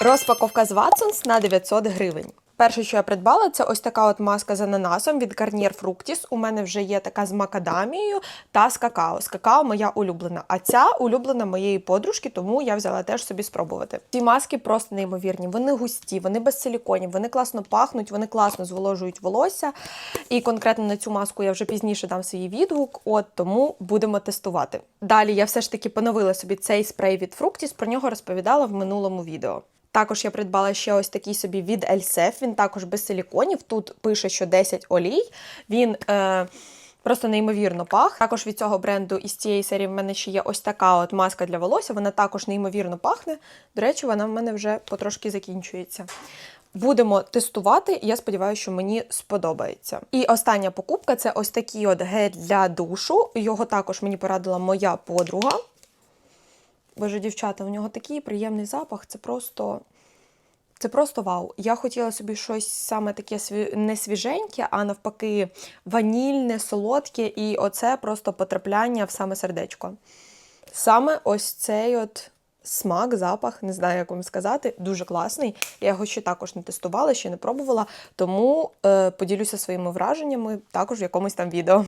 Розпаковка з Watsons на 900 гривень. Перше, що я придбала, це ось така от маска з ананасом від Garnier Fructis. У мене вже є така з макадамією та з какао. З какао моя улюблена. А ця улюблена моєї подружки, тому я взяла теж собі спробувати. Ці маски просто неймовірні. Вони густі, вони без силіконів, вони класно пахнуть, вони класно зволожують волосся. І конкретно на цю маску я вже пізніше дам свій відгук, от тому будемо тестувати. Далі я все ж таки поновила собі цей спрей від Fructis, про нього розповідала в минулому відео. Також я придбала ще ось такий собі від Elsef, він також без силіконів. Тут пише, що 10 олій. Він е, просто неймовірно пах. Також від цього бренду із цієї серії в мене ще є ось така от маска для волосся. Вона також неймовірно пахне. До речі, вона в мене вже потрошки закінчується. Будемо тестувати, я сподіваюся, що мені сподобається. І остання покупка це ось такий от гель для душу. Його також мені порадила моя подруга. Боже, дівчата, у нього такий приємний запах. Це просто. Це просто вау. Я хотіла собі щось саме таке не свіженьке, а навпаки, ванільне, солодке, і оце просто потрапляння в саме сердечко. Саме ось цей от смак, запах, не знаю, як вам сказати, дуже класний. Я його ще також не тестувала, ще не пробувала, тому е, поділюся своїми враженнями також в якомусь там відео.